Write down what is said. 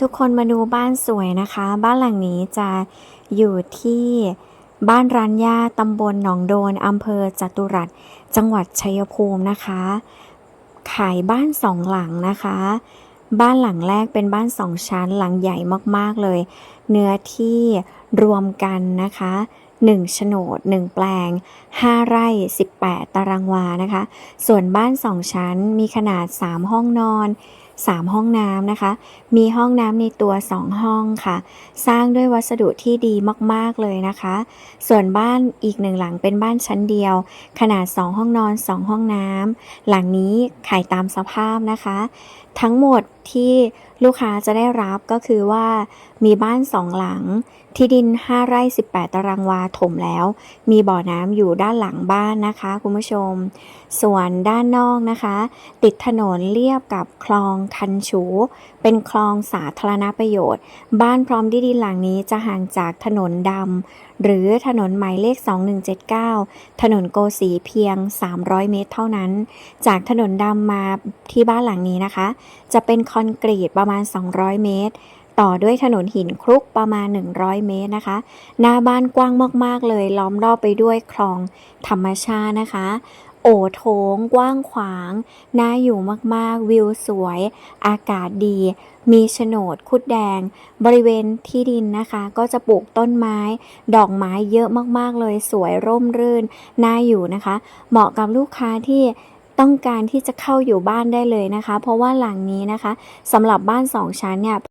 ทุกคนมาดูบ้านสวยนะคะ บ้านหลังนี้จะอยู่ที่บ้านร้านย่าตำบลหนองโดนอำเภอจตุรัสจังหวัดชัยภูมินะคะ ขายบ้านสองหลังนะคะ บ้านหลังแรกเป็นบ้านสองชั้นหลังใหญ่มากๆเลย เนื้อที่รวมกันนะคะ1โฉนด 1 แปลง 5 ไร่ 18 ตารางวานะคะ ส่วนบ้าน 2 ชั้นมีขนาด 3 ห้องนอน 3 ห้องน้ำนะคะ มีห้องน้ำในตัว 2 ห้องค่ะ สร้างด้วยวัสดุที่ดีมากๆเลยนะคะ ส่วนบ้านอีกหนึ่งหลังเป็นบ้านชั้นเดียว ขนาด 2 ห้องนอน 2 ห้องน้ำหลังนี้ขายตามสภาพนะคะ ทั้งหมดที่ลูกค้าจะได้รับก็คือว่ามีบ้าน2หลัง ที่ดิน 5 ไร่ 18 ตารางวาถมแล้ว มีบ่อน้ำอยู่ด้านหลังบ้านนะคะ คุณผู้ชม ส่วนด้านนอกนะคะ ติดถนนเลียบกับคลองคันฉู เป็นคลองสาธารณประโยชน์ บ้านพร้อมที่ดินหลังนี้จะห่างจากถนนดำหรือถนนหมายเลข 2179 ถนนโกสีเพียง 300 เมตรเท่านั้น จากถนนดำมาที่บ้านหลังนี้นะคะ จะเป็นคอนกรีตประมาณ 200 เมตร ต่อด้วยถนนหินคลุกประมาณ 100 เมตรนะคะ หน้าบ้านกว้างมาก ๆ เลย ล้อมรอบไปด้วยคลองธรรมชาตินะคะ โอโถงกว้างขวางน่าอยู่มาก ๆ วิวสวย อากาศดี มีโฉนดคุดแดง บริเวณที่ดินนะคะ ก็จะปลูกต้นไม้ ดอกไม้เยอะมาก ๆ เลย สวยร่มรื่น น่าอยู่นะคะ เหมาะกับลูกค้าที่ต้องการที่จะเข้าอยู่บ้านได้เลยนะคะ เพราะว่าหลังนี้นะคะสำหรับบ้านสองชั้นเนี่ย